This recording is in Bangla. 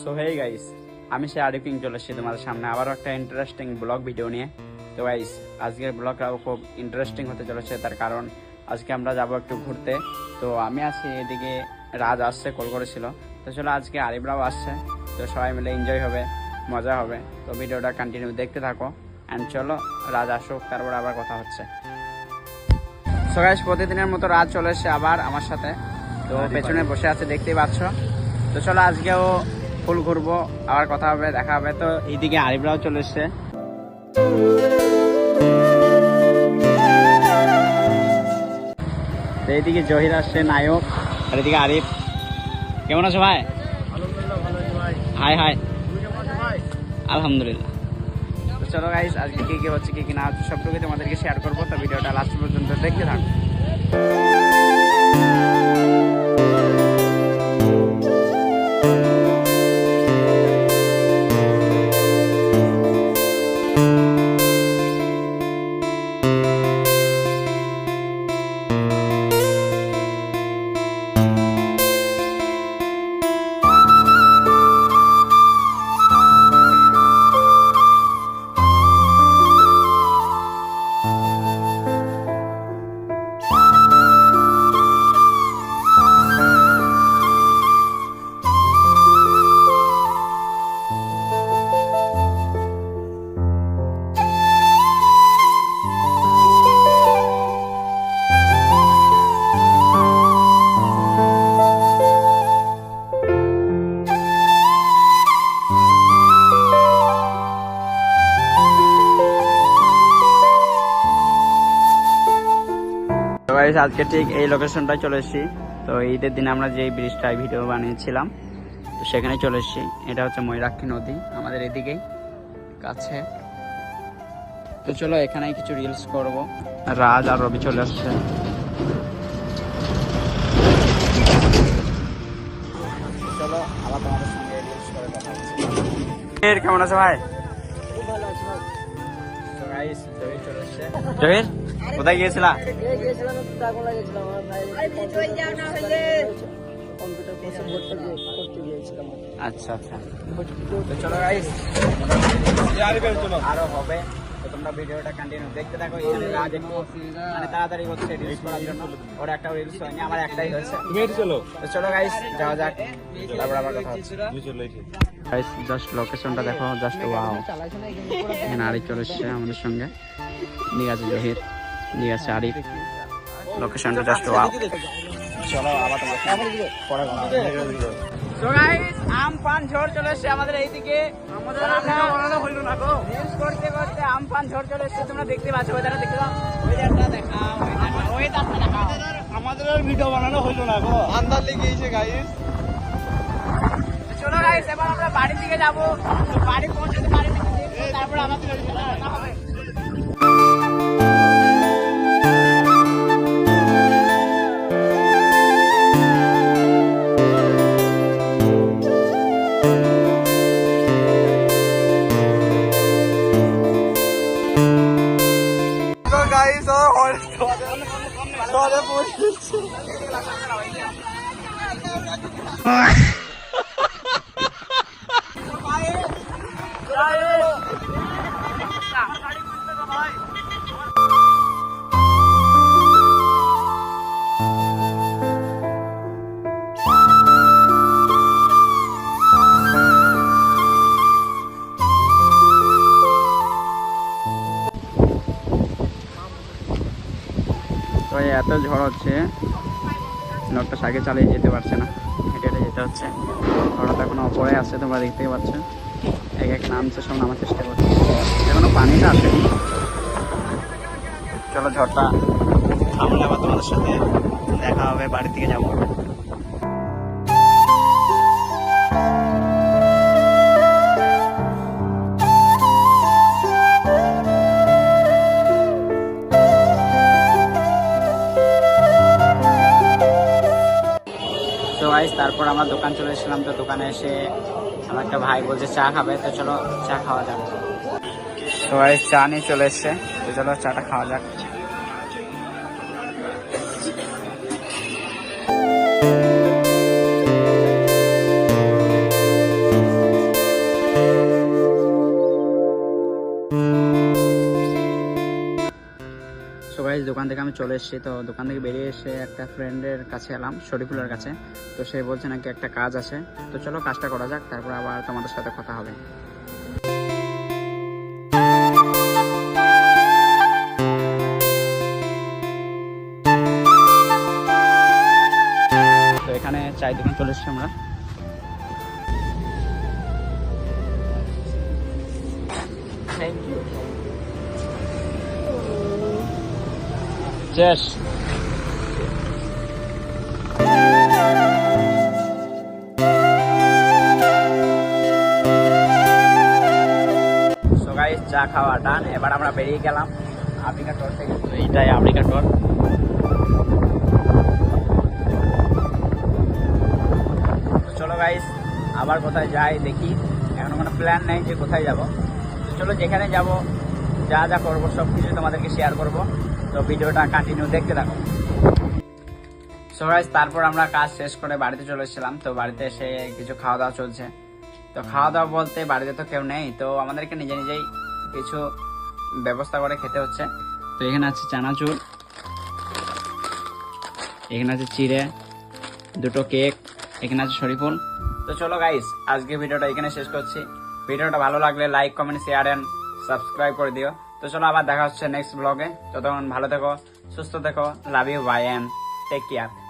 সো হে গাইস আমি সে আরিফিং চলে এসেছি তোমাদের সামনে। আবারও একটা ইন্টারেস্টিং ব্লগ ভিডিও নিয়ে। তো গাইস আজকের ব্লগটাও খুব ইন্টারেস্টিং হতে চলেছে তার কারণ আজকে আমরা যাব একটু ঘুরতে। তো আমি আছি এদিকে রাজ আসছে কল করেছিল। তো চলো আজকে আরিফরাও আসছে। তো সবাই মিলে এনজয় হবে মজা হবে। তো ভিডিওটা কন্টিনিউ দেখতে থাকো। অ্যান্ড চলো রাজ আসুক তারপর আবার কথা হচ্ছে। সো গাইস প্রতিদিনের মতো রাজ চলে এসেছে আবার আমার সাথে। তো পেছনে বসে আছে দেখতেই পাচ্ছ। তো চলো আজকেও ফুল ঘুরবো আবার কথা হবে দেখা হবে। তো এইদিকে আরিফরাও চলে এসছে। এইদিকে জহির আসছে নায়ক আর এদিকে আরিফ। কেমন আছো ভাই? Hi hi. আলহামদুলিল্লাহ। তো চলো গাইস আজকে কি কি হচ্ছে কি কি না হচ্ছে সবটুকুই তোমাদেরকে শেয়ার করব। তো ভিডিওটা লাস্ট পর্যন্ত দেখতে থাকো। Guys, আজকে ঠিক এই লোকেশনটায় চলে এসেছি। তো ঈদের দিন আমরা যে ব্রিজটায় ভিডিও বানিয়েছিলাম তো সেখানে চলে এসেছি। এটা হচ্ছে ময়ূরাক্ষী নদী আমাদের এদিকেই কাছে। তো চলো এখানে কিছু রিলস করব। রাজ আর রবি চলে আসছে। চলো আবার তোমাদের সঙ্গে রিলস করে কথা হচ্ছে এর কেমন আছে ভাই? তো গাইস জহির চলে এসছে। জহির? কোথায় গিয়েছিলা? আচ্ছা আচ্ছা। চলো গাইস আরও হবে। ভিডিওটা দেখতে মানে তাড়াতাড়ি জন্য। একটা রিলস হয়নি, আমার একটাই চলো চলো গাইস যাক। গাইস জাস্ট লোকেশনটা দেখো জাস্ট এখানে চলে আমাদের সঙ্গে। নিয়ে আছে, জহির। ঠিক আছে আরিফ। লোকেশনটা জাস্ট ওয়াও আম পান ঝড় চলে এসেছে আমাদের এইদিকে। আমাদের বানানো হইল না গো। নিউজ করতে করতে আম পান ঝড় চলে এসেছে তোমরা দেখতে পাচ্ছ ওয়েদারটা দেখতে পাও। ওয়েদারটা দেখাও ওয়েদারটা দেখাও আমাদের আর ভিডিও বানানো হইল না গো। আন্দার লেগে গেছে গাইস চলো গাইস এবার আমরা বাড়ির দিকে যাব। বাড়ি পৌঁছাতে বাড়ি তারপর আমাদের হবে ধরে এত ঝড় হচ্ছে। লোকটা সাইকেল চালিয়ে যেতে পারছে না। হেঁটে হেঁটে যেতে হচ্ছে। ঝড়টা এখনও অপরে আছে, তোমরা দেখতেই পাচ্ছ। এক এক নামছে, সব নামার চেষ্টা করছে। এখনও পানিটা আসেনি চলো ঝড়টা আমরা আবার তোমাদের সাথে দেখা হবে বাড়ি থেকে যাব। তো গাইস তারপর আমরা দোকান চলে এসেছিলাম, তো দোকানে এসে আমার একটা ভাই বলছে, চা খাবে? তো চলো চা খাওয়া যাক। সবাই চা নিয়ে চলে এসছে। তো চলো চাটা খাওয়া যাক। আমি চলে এসেছি। তো দোকান থেকে বেরিয়ে এসে একটা ফ্রেন্ডের কাছে এলাম, শরীফুলের কাছে। তো সে বলছে নাকি একটা কাজ আছে। তো চলো কাজটা করা যাক, তারপর আবার তোমাদের সাথে কথা হবে। তো এখানে চাই দোকান চলে এসেছি আমরা। থ্যাংক ইউ গাইস চা খাওয়া ডান এবার আমরা বেরিয়ে গেলাম আফ্রিকা টোর থেকে। এইটাই আফ্রিকা টোর চলো গাইস আবার কোথায় যাই দেখি। এখন কোনো প্ল্যান নেই যে কোথায় যাব। চলো যেখানে যাব যা যা করব সব কিছু তোমাদেরকে শেয়ার করব। তো ভিডিওটা কন্টিনিউ দেখতে থাকো। সো গাইস তারপর আমরা কাজ শেষ করে বাড়িতে চলে এসেছিলাম। তো বাড়িতে এসে কিছু খাওয়া দাওয়া চলছে। তো খাওয়া দাওয়া বলতে বাড়িতে তো কেউ নেই। তো আমাদেরকে নিজে নিজেই কিছু ব্যবস্থা করে খেতে হচ্ছে। তো এখানে আছে চানাচুর। এখানে আছে চিড়ে, দুটো কেক, এখানে আছে শরীফুল তো চলো গাইস আজকে ভিডিওটা এখানে শেষ করছি। ভিডিওটা ভালো লাগলে like comment share and subscribe করে দিও। তো চলো আবার দেখা হচ্ছে নেক্সট ব্লগে ততক্ষণ ভালো থেকো, সুস্থ থেকো love you bye and take care